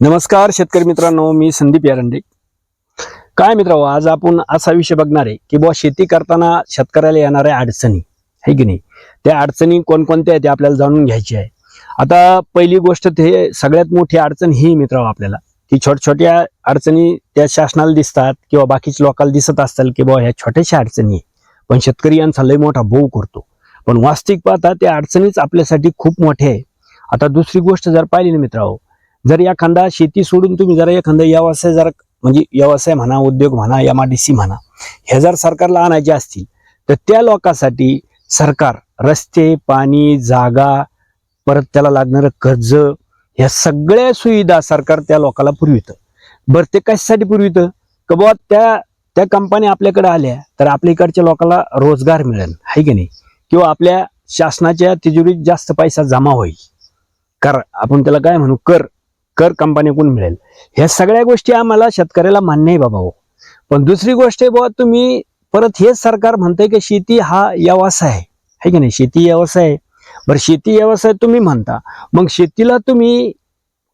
नमस्कार शेतकरी मित्रांनो मी संदीप यारंडे. काय मित्र आज आपण असा विषय बघणार आहे की बुवा शेती करताना शेतकऱ्याला येणाऱ्या अडचणी आहे की नाही? त्या अडचणी कोणकोणत्या आहेत ते आपल्याला जाणून घ्यायची आहे. आता पहिली गोष्ट ते सगळ्यात मोठी अडचण ही मित्रांनो आपल्याला. की छोट्या छोट्या अडचणी त्या शासनाला दिसतात किंवा बाकीच्या लोकांना दिसत असतात की बुवा ह्या छोट्याशा अडचणी पण शेतकरी यांचा लय मोठा बोव करतो. पण वास्तविक पाहता त्या अडचणीच आपल्यासाठी खूप मोठ्या आहे आता दुसरी गोष्ट जर पाहिली ना मित्रांनो जर या खांदा शेती सोडून तुम्ही जरा एखादा व्यवसाय जर म्हणजे व्यवसाय म्हणा उद्योग म्हणा एम आर डी सी म्हणा हे जर सरकारला आणायचे असतील तर त्या लोकांसाठी सरकार रस्ते पाणी जागा परत त्याला लागणारं कर्ज ह्या सगळ्या सुविधा सरकार त्या लोकाला पुरवितं. बरं ते कशासाठी पुरवितं? का बुवा त्या त्या कंपन्या आपल्याकडे आल्या तर आपल्या इकडच्या लोकांना रोजगार मिळेल आहे की नाही? किंवा आपल्या शासनाच्या तिजोरीत जास्त पैसा जमा होईल. कर आपण त्याला काय म्हणू? कर. कर कंपनीकडून मिळेल. ह्या सगळ्या गोष्टी आम्हाला शेतकऱ्याला मान्य आहे बाबा हो. पण दुसरी गोष्ट आहे बाबा तुम्ही परत हेच सरकार म्हणतंय की शेती हा व्यवसाय आहे. है की नाही? शेती व्यवसाय आहे. बरं शेती व्यवसाय तुम्ही म्हणता. मग शेतीला तुम्ही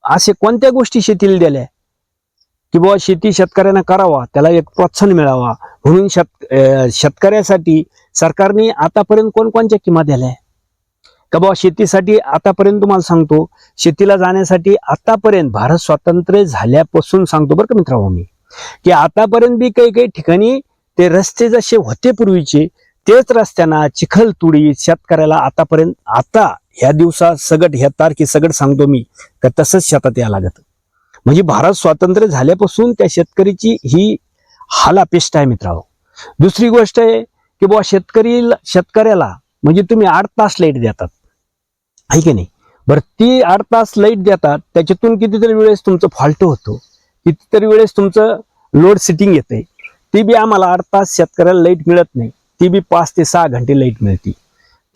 असे कोणत्या गोष्टी शेतीला दिल्या? की बाबा शेती शेतकऱ्यांना करावा त्याला एक प्रोत्साहन मिळावा. म्हणून शेत शेतकऱ्यासाठी सरकारने आतापर्यंत कोणकोणत्या किंमत दिल्या? का बाबा शेतीसाठी आतापर्यंत तुम्हाला सांगतो शेतीला जाण्यासाठी आतापर्यंत भारत स्वातंत्र्य झाल्यापासून सांगतो बरं का मित्रांनो मी की आतापर्यंत बी काही काही ठिकाणी ते रस्ते जसे होते पूर्वीचे तेच रस्त्यांना चिखल तुडी शेतकऱ्याला आतापर्यंत आता ह्या दिवसात सगट ह्या तारखे सगट सांगतो मी का तसंच शेतात या लागत. म्हणजे भारत स्वातंत्र्य झाल्यापासून त्या शेतकरीची ही हालापेष्ट आहे मित्रांनो. दुसरी गोष्ट आहे की बुवा शेतकरी शेतकऱ्याला म्हणजे तुम्ही आठ तास लाइट देतात. आहे की नाही? बरं ती आठ तास लाइट देतात त्याच्यातून कितीतरी वेळेस तुमचं फॉल्ट होतो कितीतरी वेळेस तुमचं लोड सिटिंग येते ती बी आम्हाला आठ तास शेतकऱ्याला लाइट मिळत नाही ती बी पाच ते सहा घंटे लाइट मिळते.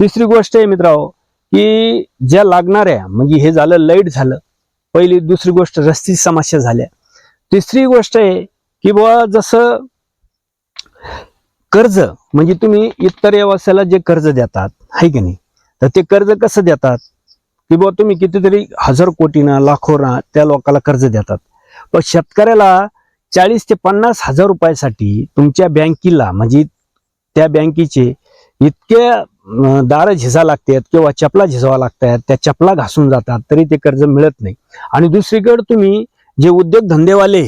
तिसरी गोष्ट आहे मित्रांनो की ज्या लागणाऱ्या म्हणजे हे झालं लाइट झालं पहिली दुसरी गोष्ट रस्ती समस्या झाल्या. तिसरी गोष्ट आहे की बुवा जसं कर्ज म्हणजे तुम्ही इतर व्यवसायाला जे कर्ज देतात आहे की नाही? तर ते कर्ज कसं देतात? की बुवा तुम्ही कितीतरी हजार कोटीना लाखोना त्या लोकांना कर्ज देतात. पण शेतकऱ्याला चाळीस ते पन्नास हजार रुपयासाठी तुमच्या बँकेला म्हणजे त्या बँकेचे इतके दार झिजा लागतात किंवा चपला झिजवा लागतात त्या चपला घासून जातात तरी ते कर्ज मिळत नाही. आणि दुसरीकडे तुम्ही जे उद्योगधंदेवाले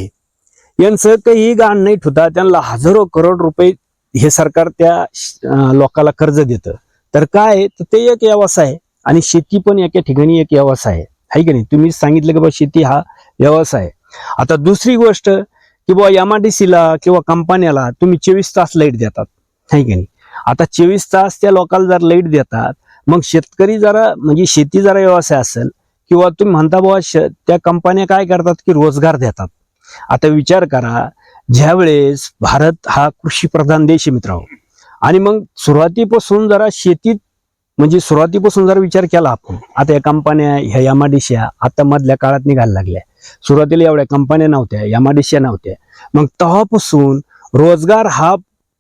यांचं काही गाण नाही ठेवता त्यांना हजारो करोड रुपये हे सरकार त्या अं, लोकांना कर्ज देतं. तर काय आहे? तर ते एक व्यवसाय आहे. आणि शेती पण एका ठिकाणी एक व्यवसाय आहे. आहे की नाही? तुम्ही सांगितलं की बाबा शेती हा व्यवसाय आहे. आता दुसरी गोष्ट की बुवा एम आर डी सीला किंवा कंपन्याला तुम्ही चोवीस तास लाइट देतात. आहे की नाही? आता चोवीस तास त्या लोकांना जर लाइट देतात मग शेतकरी जरा म्हणजे शेती जरा व्यवसाय असेल किंवा तुम्ही म्हणता बुवा श त्या कंपन्या काय करतात की रोजगार देतात. आता विचार करा ज्यावेळेस भारत हा कृषी प्रधान देश आहे मित्रांनो आणि मग सुरुवातीपासून जरा शेतीत म्हणजे सुरुवातीपासून जर विचार केला आपण. आता या कंपन्या ह्या यामाडिशिया आता मधल्या काळात निघायला लागल्या. सुरुवातीला एवढ्या कंपन्या नव्हत्या यामाडिशिया नव्हत्या. मग तेव्हापासून रोजगार हा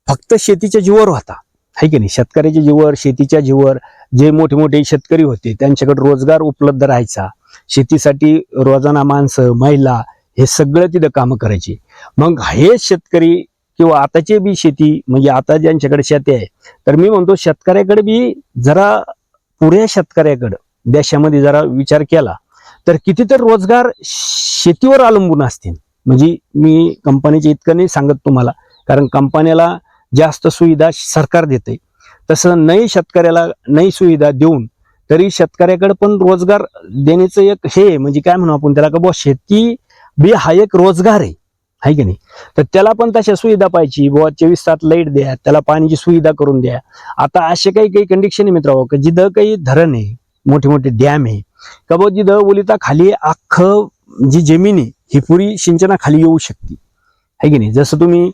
फक्त शेतीच्या जीवर होता. है की नाही? शेतकऱ्याच्या जीवर शेतीच्या जीवर जे मोठे मोठे शेतकरी होते त्यांच्याकडे रोजगार उपलब्ध राहायचा. शेतीसाठी रोजाना माणसं महिला हे सगळं तिथं कामं करायचे. मग हे शेतकरी किंवा आताची बी शेती म्हणजे आता ज्यांच्याकडे शेती आहे तर मी म्हणतो शेतकऱ्याकडे बी जरा पुऱ्या शेतकऱ्याकडं देशामध्ये जरा विचार केला तर कितीतरी रोजगार शेतीवर अवलंबून असतील. म्हणजे मी कंपनीचे इतकं नाही सांगत तुम्हाला कारण कंपन्याला जास्त सुविधा सरकार देते तसं नाही शेतकऱ्याला नाही सुविधा देऊन तरी शेतकऱ्याकडे पण रोजगार देण्याचं एक हे म्हणजे काय म्हणू आपण त्याला का बुवा शेती बी हा एक रोजगार आहे. आहे की नाही? तर त्याला पण तशा सुविधा पाहिजे. बुवा चोवीस सात लाइट द्या त्याला पाण्याची सुविधा करून द्या. आता असे काही काही कंडिशन आहे मित्रांनो की जिथं काही धरण आहे मोठे मोठे डॅम आहे का बुवा जिथं ओलिता खाली अख्खं जी जमीन आहे ही पुरी सिंचनाखाली येऊ शकते. आहे की नाही? जसं तुम्ही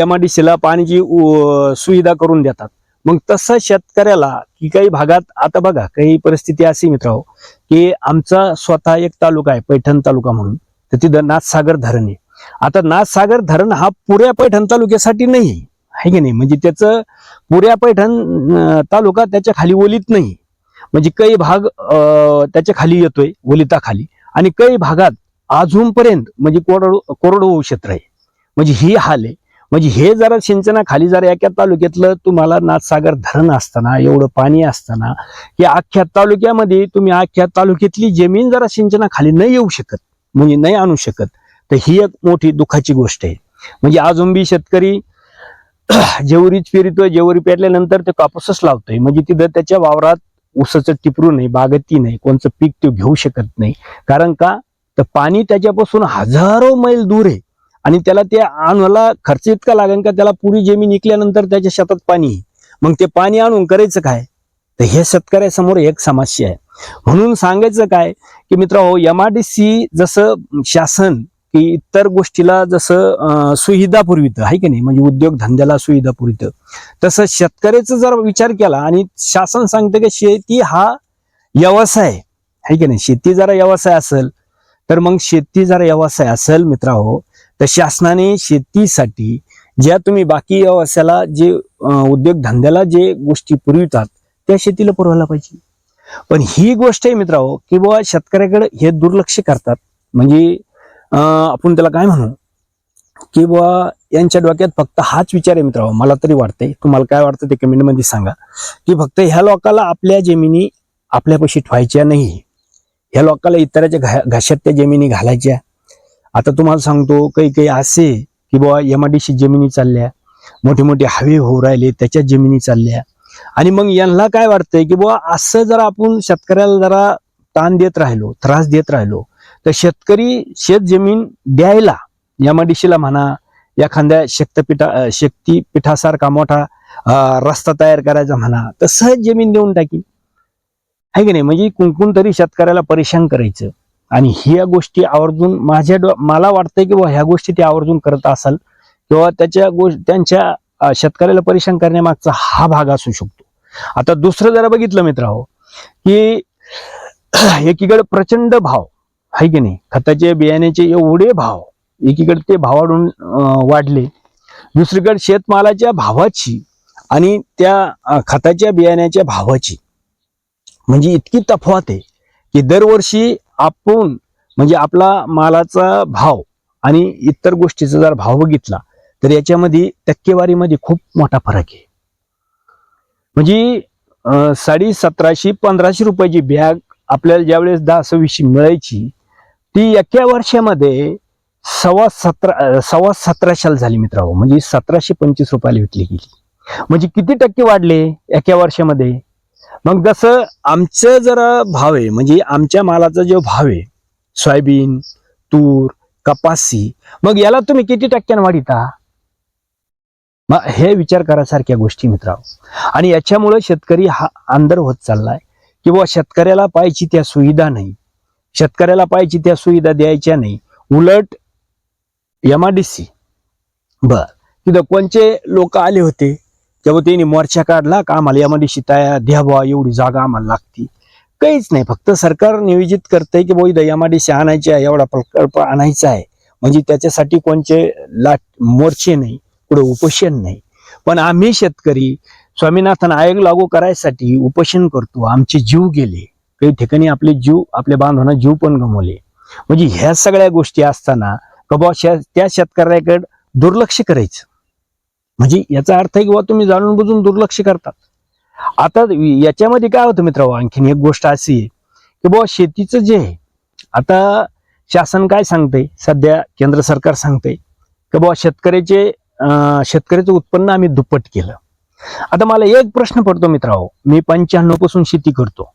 एम आर डी सीला पाण्याची सुविधा करून देतात. मग तसं शेतकऱ्याला की काही भागात आता बघा काही परिस्थिती अशी मित्रांनो की आमचा स्वतः एक तालुका आहे पैठण तालुका म्हणून. तर तिथं नाथसागर धरण आहे. आता नाथसागर धरण हा पुऱ्या पैठण तालुक्यासाठी नाही. आहे की नाही? म्हणजे त्याचं पुऱ्या पैठण तालुका त्याच्याखाली ओलीत नाही. म्हणजे काही भाग अं, त्याच्याखाली येतोय ओलिताखाली. आणि काही भागात अजूनपर्यंत म्हणजे कोरड कोरडवाहू क्षेत्र आहे. म्हणजे ही हाल आहे. म्हणजे हे जरा सिंचनाखाली जर एका तालुक्यातलं तुम्हाला नाथसागर धरण असताना एवढं पाणी असताना की अख्ख्या तालुक्यामध्ये तुम्ही अख्ख्या तालुक्यातली जमीन जरा सिंचनाखाली नाही येऊ शकत. म्हणजे नाही आणू शकत. तर ही एक मोठी दुःखाची गोष्ट आहे. म्हणजे अजून बी शेतकरी जेवरीच पेरितोय जेवरी पेरल्यानंतर ते कापूसच लावतोय. म्हणजे तिथं त्याच्या वावरात ऊसाचं टिपरू नाही बागती नाही कोणचं पीक तो घेऊ शकत नाही. कारण का? तर पाणी त्याच्यापासून हजारो मैल दूर आहे. आणि त्याला ते आणला खर्च इतका लागेल का? त्याला पुरी जमीन निकल्यानंतर त्याच्या शेतात पाणी आहे. मग ते पाणी आणून करायचं काय? तर हे शेतकऱ्यासमोर एक समस्या आहे. म्हणून सांगायचं काय? की मित्र हो यम आर डी सी जसं शासन की इतर गोष्टीला जसं सुविधा पुरवितं आहे की नाही? म्हणजे उद्योग धंद्याला सुविधा पुरवितं तसं शेतकऱ्याचा जर विचार केला आणि शासन सांगतं की शेती हा व्यवसाय आहे की नाही? शेती जरा व्यवसाय असेल तर मग शेती जर व्यवसाय असेल मित्राहो तर शासनाने शेतीसाठी ज्या तुम्ही बाकी व्यवसायाला जे उद्योगधंद्याला उद्योग धंद्याला जे गोष्टी पुरवितात त्या शेतीला पुरवायला पाहिजे. पण ही गोष्ट आहे मित्र की बुवा शेतकऱ्याकडे हे दुर्लक्ष करतात. म्हणजे आपण त्याला काय म्हणू? की बुवा यांच्या डोक्यात फक्त हाच विचार आहे मित्र मला तरी वाटतंय. तुम्हाला काय वाटतं ते कमेंटमध्ये सांगा. की फक्त ह्या लोकाला आपल्या जमिनी आपल्यापाशी ठेवायच्या नाही. ह्या लोकाला इतराच्या घा घशात त्या जमिनी घालायच्या. आता तुम्हाला सांगतो काही काही असे की बुवा एमआयडीसी जमिनी चालल्या. मोठे मोठे हवे होऊ राहिले त्याच्या जमिनी चालल्या. आणि मग यांना काय वाटतंय की बुवा असं जर आपण शेतकऱ्याला जरा ताण देत राहिलो त्रास देत राहिलो तर शेतकरी शेत जमीन द्यायला यामाडीशीला म्हणा एखाद्या शक्तपीठा शक्तीपीठासारखा मोठा रस्ता तयार करायचा म्हणा तर सहज जमीन देऊन टाकी. आहे की नाही? म्हणजे कुंकून तरी शेतकऱ्याला परेशान करायचं. आणि ह्या गोष्टी आवर्जून माझ्या मला वाटतंय की बुवा ह्या गोष्टी ते आवर्जून करत असाल किंवा त्याच्या गोष्ट त्यांच्या शेतकऱ्याला परेशान करण्यामागचा हा भाग असू शकतो. आता दुसरं जरा बघितलं मित्र हो की एकीकडे प्रचंड भाव. आहे की नाही? खताचे बियाण्याचे एवढे भाव एकीकडे ते भावाडून वाढले. दुसरीकडे शेतमालाच्या भावाची आणि त्या खताच्या बियाण्याच्या भावाची. म्हणजे इतकी तफावत आहे की दरवर्षी आपण म्हणजे आपला मालाचा भाव आणि इतर गोष्टीचा जर भाव बघितला तर याच्यामध्ये टक्केवारीमध्ये खूप मोठा फरक आहे. म्हणजे साडे साडी सतराशे पंधराशे रुपयाची बॅग आपल्याला ज्यावेळेस दहा सव्वीसशे मिळायची ती एका वर्षामध्ये सव्वा सतरा सव्वा सतराशेला झाली मित्रांनो. म्हणजे सतराशे पंचवीस रुपयाला विकली गेली. म्हणजे किती टक्के वाढले एका वर्षामध्ये? मग जसं आमचं जरा भाव आहे म्हणजे आमच्या मालाचा जो भाव आहे सोयाबीन तूर कपासी मग याला तुम्ही किती टक्क्यानं वाढिता? मग हे विचार करासारख्या गोष्टी मित्रांनो. आणि याच्यामुळे शेतकरी हा अंदर होत चाललाय. किंवा शेतकऱ्याला पाहिजे त्या सुविधा नाही. शेतकऱ्याला पाहिजे त्या सुविधा द्यायच्या नाही. उलट एमआरडीसी बर. तिथं कोणचे लोक आले होते? तेव्हा त्यांनी मोर्चा काढला का आम्हाला एमआरडीसी तया द्या बुवा एवढी जागा आम्हाला लागती. काहीच नाही. फक्त सरकार नियोजित करतंय की बुवा इथं एमआरडीसी आणायची आहे एवढा प्रकल्प आणायचा आहे. म्हणजे त्याच्यासाठी कोणचे लाट मोर्चे नाही पुढे उपोषण नाही. पण आम्ही शेतकरी स्वामीनाथन आयोग लागू करायसाठी उपोषण करतो. आमचे जीव गेले. काही ठिकाणी आपले जीव आपल्या बांधवांना जीव पण गमवले. म्हणजे ह्या सगळ्या गोष्टी असताना कबा त्या शेतकऱ्याकडे दुर्लक्ष करायचं. म्हणजे याचा अर्थ आहे की बुवा तुम्ही जाणून बुजून दुर्लक्ष करतात. आता याच्यामध्ये काय होतं मित्र आणखीन एक गोष्ट अशी आहे की बुवा शेतीचं जे आहे आता शासन काय सांगते सध्या केंद्र सरकार सांगते की बुवा शेतकऱ्याचे शेतकऱ्याचं उत्पन्न आम्ही दुप्पट केलं. आता मला एक प्रश्न पडतो मित्रांनो मी पंच्याण्णवपासून शेती करतो.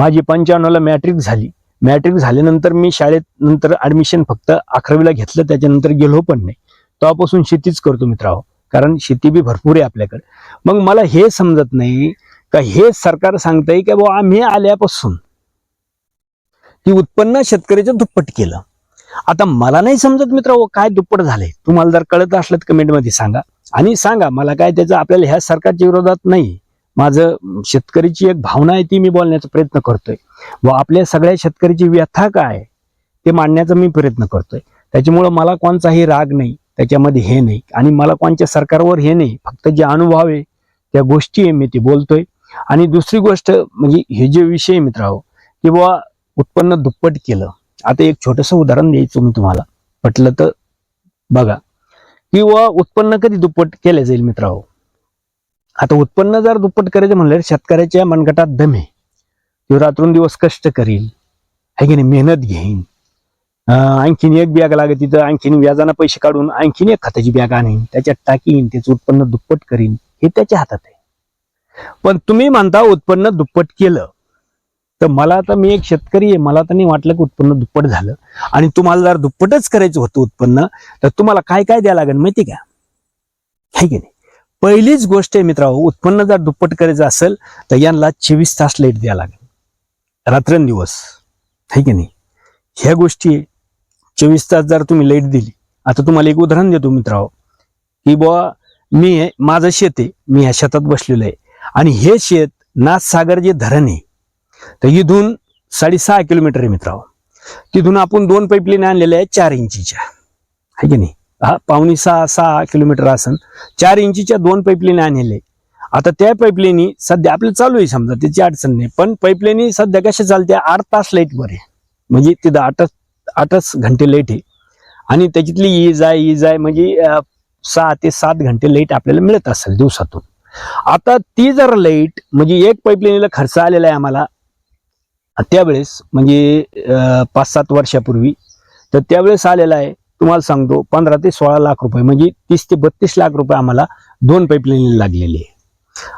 माझी पंच्याण्णवला मॅट्रिक झाली. मॅट्रिक झाल्यानंतर मी शाळेत नंतर ऍडमिशन फक्त अकरावीला घेतलं त्याच्यानंतर गेलो पण नाही. तेव्हापासून शेतीच करतो मित्रांनो. कारण शेती बी भरपूर आहे आपल्याकडे. मग मला हे समजत नाही का हे सरकार सांगतंय की बुवा आम्ही आल्यापासून ती उत्पन्न शेतकऱ्याचं दुप्पट केलं. आता मला नाही समजत मित्र काय दुप्पट झालंय. तुम्हाला जर कळत असलं तर कमेंटमध्ये सांगा. आणि सांगा मला काय त्याचं आपल्याला ह्या सरकारच्या विरोधात नाही. माझं शेतकरीची एक भावना आहे ती मी बोलण्याचा प्रयत्न करतोय. व आपल्या सगळ्या शेतकरीची व्यथा काय ते मांडण्याचा मी प्रयत्न करतोय. त्याच्यामुळं मला कोणचाही राग नाही त्याच्यामध्ये हे नाही. आणि मला कोणत्या सरकारवर हे नाही. फक्त जे अनुभव आहे त्या गोष्टी आहे मी ते बोलतोय. आणि दुसरी गोष्ट म्हणजे हे जे विषय मित्रांनो की बुवा उत्पन्न दुप्पट केलं. आता एक छोटस उदाहरण द्यायचं मी तुम्हाला. म्हटलं तर बघा. किंवा उत्पन्न कधी दुप्पट केले जाईल मित्रांनो? आता उत्पन्न जर दुप्पट करायचं म्हणलं शेतकऱ्याच्या मनगटात दम आहे. तो रात्रंदिवस कष्ट करील. आहे की नाही? मेहनत घेईन. आणखीन एक बॅग लागेल तिथं आणखीन व्याजानं पैसे काढून आणखीन एक खताची बॅग आणीन. त्याच्यात टाकीन त्याचं उत्पन्न दुप्पट करीन. हे त्याच्या हातात आहे. पण तुम्ही म्हणता उत्पन्न दुप्पट केलं. तर मला आता मी एक शेतकरी आहे मला तर नाही वाटलं की उत्पन्न दुप्पट झालं. आणि तुम्हाला जर दुप्पटच करायचं होतं उत्पन्न तर तुम्हाला काय काय द्यावं लागेल माहिती का? आहे की नाही? पहिलीच गोष्ट आहे मित्रांनो उत्पन्न जर दुप्पट करायचं असेल तर यांना चोवीस तास लाइट द्यावं लागेल. रात्रंदिवस. आहे की नाही? ह्या गोष्टी चोवीस तास जर तुम्ही लाइट दिली आता तुम्हाला एक उदाहरण देतो मित्रांनो की बुवा मी माझं शेत आहे मी ह्या शेतात बसलेलो आहे आणि हे शेत नाथसागर जे धरण आहे तर इथून साडेसहा किलोमीटर आहे मित्रांनो. तिथून आपण दोन पाईपलाईन आणलेल्या आहेत चार इंचीच्या. आहे की नाही? हा पावणे सहा सहा किलोमीटर असन. चार इंचीच्या दोन पाईपलाईन आणले आता त्या पाईपलाईनी सध्या आपलं चालू आहे समजा त्याची अडचण नाही. पण पाईपलाईनी सध्या कशा चालते? आठ तास लाइट वर आहे. म्हणजे तिथं आठच आठच घंटे लाइट आहे. आणि त्याच्यातली ई आहे ई आहे म्हणजे सहा ते सात घंटे लाइट आपल्याला मिळत असेल दिवसातून. आता ती जर लाइट म्हणजे एक पाईपलाईनीला खर्च आलेला आहे आम्हाला त्यावेळेस म्हणजे पाच सात वर्षापूर्वी तर त्यावेळेस आलेला आहे तुम्हाला सांगतो पंधरा ते सोळा लाख रुपये म्हणजे तीस ते बत्तीस लाख रुपये आम्हाला दोन पाईपलाईन लागलेले आहे.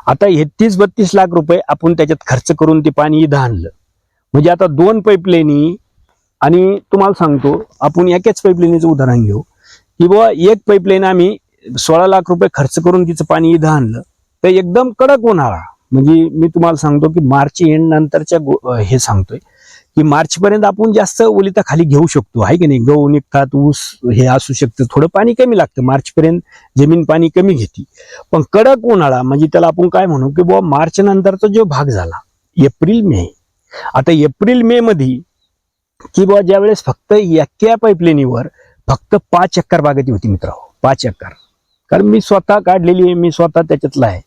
आता हे तीस बत्तीस लाख रुपये आपण त्याच्यात खर्च करून ते पाणी इथं आणलं. म्हणजे आता दोन पाईपलाईनी आणि तुम्हाला सांगतो आपण एकाच पाईपलाईनीचं उदाहरण घेऊ. की बुवा एक पाईपलाईन आम्ही सोळा लाख रुपये खर्च करून तिचं पाणी इथं आणलं. तर एकदम कडक उन्हाळा म्हणजे मी तुम्हाला सांगतो की मार्च एंड नंतरच्या हे सांगतोय. की मार्चपर्यंत आपण जास्त ओलिता खाली घेऊ शकतो. आहे की नाही? गहू निघतात ऊस हे असू शकतं. थोडं पाणी कमी लागतं. मार्च पर्यंत जमीन पाणी कमी घेते. पण कडक उन्हाळा म्हणजे त्याला आपण काय म्हणू की बुवा मार्च नंतरचा जो भाग झाला एप्रिल मे. आता एप्रिल मे मध्ये की बुवा ज्यावेळेस फक्त एक्या पाईपलाईनीवर फक्त पाच एकर बागती होती मित्र पाच एकर. कारण मी स्वतः काढलेली आहे मी स्वतः त्याच्यातला आहे.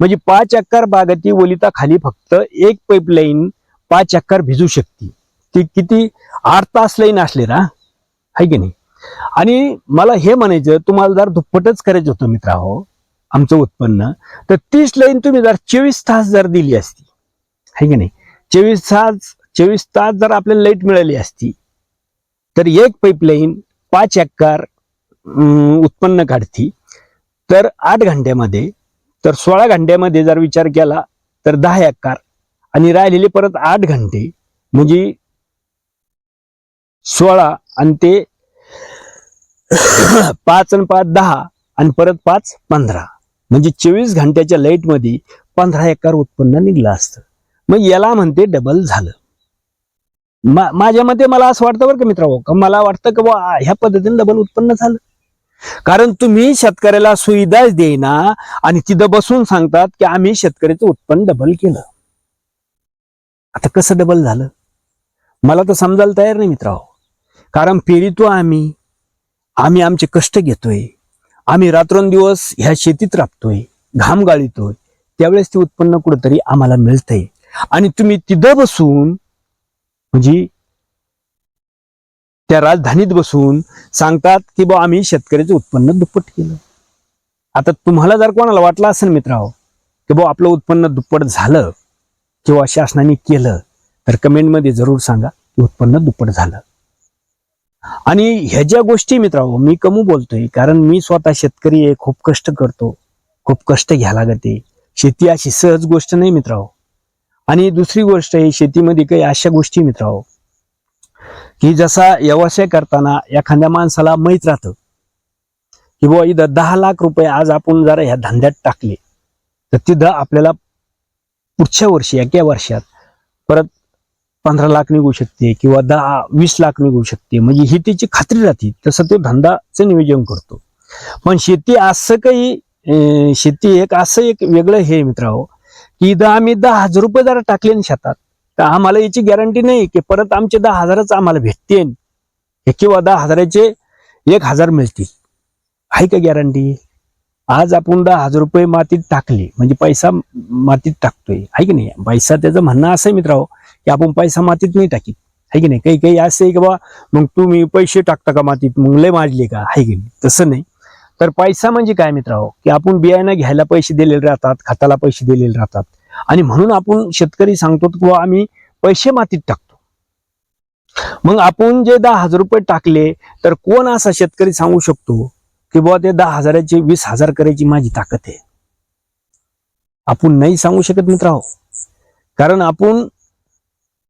म्हणजे पाच एकर बागती ओलिता खाली फक्त एक पाईपलाईन पाच चक्कर भिजू शकते. ती किती आठ तास लाईन असले ना आहे की नाही? आणि मला हे म्हणायचं तुम्हाला जर दुप्पटच करायचं होतं मित्रांनो हो, आमचं उत्पन्न तर तीस लाईन तुम्ही जर चोवीस तास जर दिली असती आहे की नाही? चोवीस तास चोवीस तास जर आपल्याला लाइट मिळाली असती तर एक पाईपलाईन पाच एकर उत्पन्न काढती. तर आठ घंट्यामध्ये तर सोळा घंट्यामध्ये जर विचार केला तर दहा एकर आणि राहिलेले परत आठ घंटे म्हणजे सोळा आणि ते पाच आणि पाच दहा आणि परत पाच पंधरा. म्हणजे चोवीस घंट्याच्या लाइटमध्ये पंधरा एकर उत्पन्न निघलं असतं. मग याला म्हणते डबल झालं. मा- माझ्या मते मला असं वाटतं बरं का मित्रांनो का मला वाटतं की बुवा ह्या पद्धतीने डबल उत्पन्न झालं. कारण तुम्ही शेतकऱ्याला सुविधाच देईना आणि तिथं बसून सांगतात की आम्ही शेतकऱ्याचं उत्पन्न डबल केलं. आता कसं डबल झालं? मला तर समजायला तयार नाही मित्रांनो कारण पेरितो आम्ही आम्ही आमचे कष्ट घेतोय. आम्ही रात्रंदिवस ह्या शेतीत राबतोय घाम गाळीतोय. त्यावेळेस ते उत्पन्न कुठंतरी आम्हाला मिळतंय. आणि तुम्ही तिथं बसून म्हणजे त्या राजधानीत बसून सांगतात की बा आम्ही शेतकऱ्याचं उत्पन्न दुप्पट केलं. आता तुम्हाला जर कोणाला वाटलं असेल मित्रांनो की बा आपलं उत्पन्न दुप्पट झालं किंवा शासनाने केलं तर कमेंटमध्ये जरूर सांगा की उत्पन्न दुप्पट झालं. आणि ह्या ज्या गोष्टी मित्रांनो मी कमू बोलतोय कारण मी स्वतः शेतकरी आहे खूप कष्ट करतो खूप कष्ट घ्यायला लागते. शेती अशी सहज गोष्ट नाही मित्रांनो. आणि दुसरी गोष्ट आहे शेतीमध्ये काही अशा गोष्टी मित्रांनो की जसा व्यवसाय करताना एखाद्या माणसाला माहीत राहतं की बुवा इथं दहा लाख रुपये आज आपण जरा ह्या धंद्यात टाकले तर तिथं आपल्याला पुढच्या वर्षी एका वर्षात परत पंधरा लाख निघू शकते किंवा दहा वीस लाख निघू शकते. म्हणजे ही त्याची खात्री राहते. तसं तो धंदाचं नियोजन करतो. पण शेती असं काही शेती एक असं एक वेगळं हे आहे मित्रांनो की इथं आम्ही दहा हजार रुपये जरा टाकले ना शेतात तर आम्हाला याची गॅरंटी नाही की परत आमचे दहा हजारच आम्हाला भेटतील. किंवा दहा हजाराचे एक हजार मिळतील. आहे का गॅरंटी आज आपण दहा हजार रुपये मातीत टाकले म्हणजे पैसा मातीत टाकतोय. आहे की नाही? पैसा त्याचं म्हणणं असं आहे मित्रांनो की आपण पैसा मातीत नाही टाकीत. आहे की नाही? काही काही असं आहे की बा मग तुम्ही पैसे टाकता का मातीत? मग लय माजले का? आहे की नाही? तसं नाही. तर पैसा म्हणजे काय मित्रांनो? की आपण बियाणं घ्यायला पैसे दिलेले राहतात खताला पैसे दिलेले राहतात. आणि म्हणून आपण शेतकरी सांगतो की बुवा आम्ही पैसे मातीत टाकतो. मग आपण जे दहा हजार रुपये टाकले तर कोण असा शेतकरी सांगू शकतो? की बुवा ते दहा हजाराचे वीस हजार करायची माझी ताकद आहे. आपण नाही सांगू शकत मित्रांनो. कारण आपण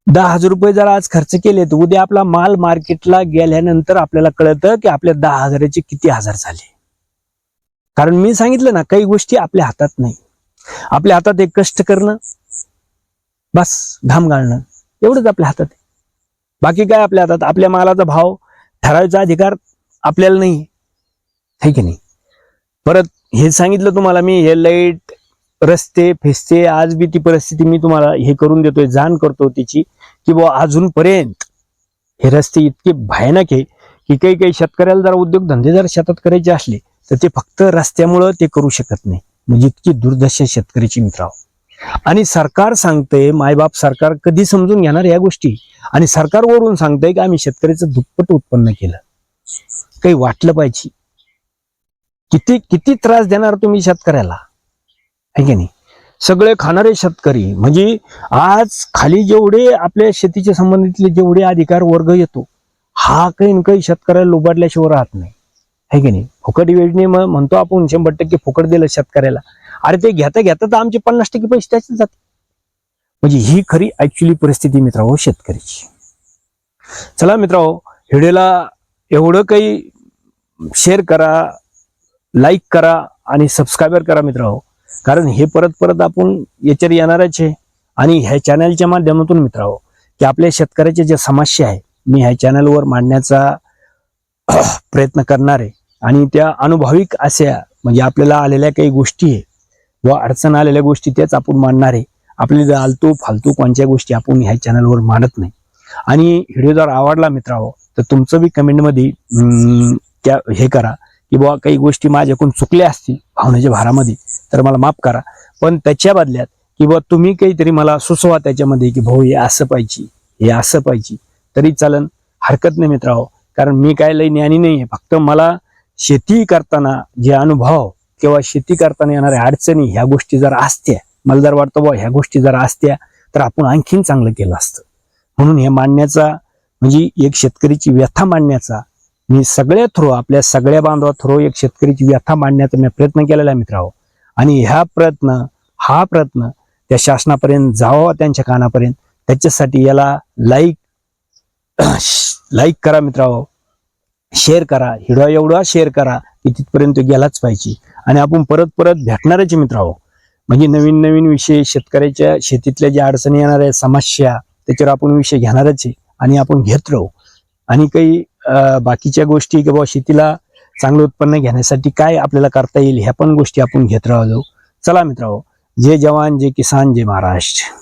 दहा हजार रुपये जर आज खर्च केले तर उद्या आपला माल मार्केटला गेल्यानंतर आपल्याला कळतं की आपल्या दहा हजाराचे किती हजार झाले. कारण मी सांगितलं ना काही गोष्टी आपल्या हातात नाही. आपल्या हातात एक कष्ट करणं बस घाम गाळणं एवढंच आपल्या हातात आहे. बाकी काय आपल्या हातात? आपल्या मालाचा भाव ठरावायचा अधिकार आपल्याला नाही. आहे की नाही? परत हे सांगितलं तुम्हाला मी हे लाइट रस्ते फेस्ते आज बी ती परिस्थिती मी तुम्हाला हे करून देतोय जाण करतो तिची की बुवा अजूनपर्यंत हे रस्ते इतके भयानक आहे की काही काही शेतकऱ्याला जर उद्योगधंदे जर शेतात करायचे असले तर ते फक्त रस्त्यामुळं ते करू शकत नाही. म्हणजे इतकी दुर्दशा शेतकऱ्याची मित्राव आणि सरकार सांगतंय मायबाप सरकार कधी समजून घेणार या गोष्टी? आणि सरकारवरून सांगतंय की आम्ही शेतकऱ्याचं दुप्पट उत्पन्न केलं. काही वाटलं पाहिजे. किती किती त्रास देणार तुम्ही शेतकऱ्याला? आहे की नाही? सगळे खाणारे शेतकरी म्हणजे आज खाली जेवढे आपल्या शेतीच्या संबंधितले जेवढे अधिकार वर्ग येतो हा काही न काही शेतकऱ्याला लुबाडल्याशिवाय राहत नाही. आहे की नाही? फुकट योजने मग म्हणतो आपण शंभर टक्के फुकट दिलं शेतकऱ्याला. अरे ते घेता घेता तर आमचे पन्नास टक्के पैसे त्याचे जाते म्हणजे ही खरी ऍक्च्युली परिस्थिती मित्रांनो शेतकऱ्याची. चला मित्रांनो व्हिडिओला एवढं काही शेअर करा लाईक करा आणि सबस्क्राईबर करा मित्रांनो हो. कारण हे परत परत आपण याच्यावर येणारच आहे. आणि ह्या चॅनलच्या माध्यमातून मित्रांनो हो, की आपल्या शेतकऱ्याच्या ज्या समस्या आहे मी ह्या चॅनलवर मांडण्याचा प्रयत्न करणार आहे. आणि त्या अनुभविक अशा म्हणजे आपल्याला आलेल्या काही गोष्टी आहे व अडचण आलेल्या गोष्टी त्याच आपण मांडणार आहे. आपल्याला आलतू फालतू कोणत्या गोष्टी आपण ह्या चॅनलवर मांडत नाही. आणि व्हिडिओ जर आवडला मित्रांनो हो, तर तुमचं बी कमेंटमध्ये त्या हे करा. की बाबा काही गोष्टी माझ्याकडून चुकल्या असतील भावनेच्या भारामध्ये तर मला माफ करा. पण त्याच्या बदल्यात की बाबा तुम्ही काहीतरी मला सुचवा त्याच्यामध्ये की भाऊ हे असं पाहिजे हे असं पाहिजे. तरी चालन हरकत नाही मित्रांनो हो. कारण मी काय लई ज्ञानी नाही आहे फक्त मला शेती करताना जे अनुभव किंवा शेती करताना येणाऱ्या अडचणी ह्या गोष्टी जर असत्या मला जर वाटतं बुवा ह्या गोष्टी जर असत्या तर आपण आणखीन चांगलं केलं असतं. म्हणून हे मांडण्याचा म्हणजे एक शेतकरीची व्यथा मांडण्याचा मी सगळ्या थ्रू आपल्या सगळ्या बांधवा थ्रू एक शेतकरीची व्यथा मांडण्याचा मी प्रयत्न केलेला आहे मित्रांनो. आणि ह्या प्रयत्न हा प्रयत्न त्या शासनापर्यंत जावा त्यांच्या कानापर्यंत. त्याच्यासाठी याला लाईक लाईक करा मित्रांनो. शेअर करा. हिडवा एवढा शेअर करा की तिथपर्यंत गेलाच पाहिजे. आणि आपण परत परत भेटणारच मित्रांनो. म्हणजे नवीन नवीन विषय शेतकऱ्याच्या शेतीतल्या ज्या अडचणी येणाऱ्या समस्या त्याच्यावर आपण विषय घेणारच आहे. आणि आपण घेत राहू. आणि काही बाकीच्या गोष्टी किंवा शेतीला चांगलं उत्पन्न घेण्यासाठी काय आपल्याला करता येईल ह्या पण गोष्टी आपण घेत राहतो चला मित्रांनो जय जवान जय किसान जय महाराष्ट्र.